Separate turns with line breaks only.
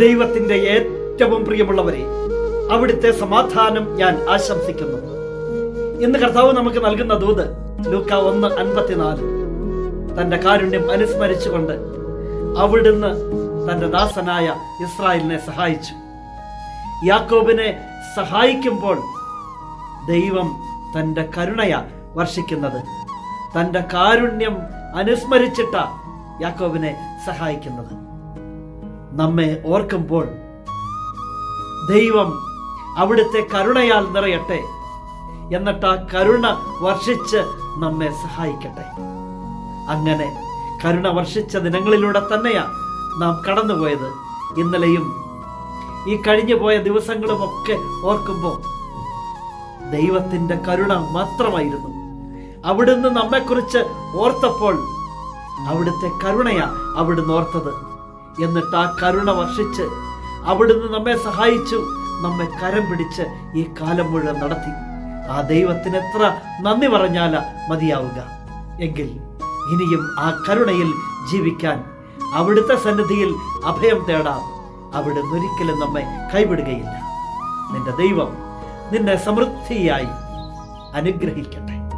ദൈവത്തിന്റെ ഏറ്റവും പ്രിയമുള്ളവരെ അവിടുത്തെ സമാധാനം ഞാൻ ആശംസിക്കുന്നു. ഇന്ന് കർത്താവ് നമുക്ക് നൽകുന്ന ദൂത് ലൂക്ക ഒന്ന് അൻപത്തിനാല്. തന്റെ കാരുണ്യം അനുസ്മരിച്ചുകൊണ്ട് അവിടുന്ന് തന്റെ ദാസനായ ഇസ്രായേലിനെ സഹായിച്ചു. യാക്കോബിനെ സഹായിക്കുമ്പോൾ ദൈവം തന്റെ കരുണയ വർഷിക്കുന്നത് തന്റെ കാരുണ്യം അനുസ്മരിച്ചിട്ട യാക്കോബിനെ സഹായിക്കുന്നത്. നമ്മെ ഓർക്കുമ്പോൾ ദൈവം അവിടുത്തെ കരുണയാൽ നിറയട്ടെ എന്നിട്ട് ആ കരുണ വർഷിച്ച് നമ്മെ സഹായിക്കട്ടെ. അങ്ങനെ കരുണ വർഷിച്ച ദിനങ്ങളിലൂടെ തന്നെയാ നാം കടന്നുപോയത്. ഇന്നലെയും ഈ കഴിഞ്ഞു പോയ ദിവസങ്ങളും ഒക്കെ ഓർക്കുമ്പോൾ ദൈവത്തിന്റെ കരുണ മാത്രമായിരുന്നു. അവിടുന്ന് നമ്മെക്കുറിച്ച് ഓർത്തപ്പോൾ അവിടുത്തെ കരുണയാ അവിടുന്ന് ഓർത്തത്. എന്നിട്ട് ആ കരുണ വർഷിച്ച് അവിടുന്ന് നമ്മെ സഹായിച്ചു നമ്മെ കരം പിടിച്ച് ഈ കാലം മുഴുവൻ നടത്തി. ആ ദൈവത്തിന് എത്ര നന്ദി പറഞ്ഞാല മതിയാവുക. എങ്കിൽ ഇനിയും ആ കരുണയിൽ ജീവിക്കാൻ അവിടുത്തെ സന്നിധിയിൽ അഭയം തേടാം. അവിടെ ഒരിക്കലും നമ്മെ കൈവിടുകയില്ല. നിന്റെ ദൈവം നിന്നെ സമൃദ്ധിയായി അനുഗ്രഹിക്കട്ടെ.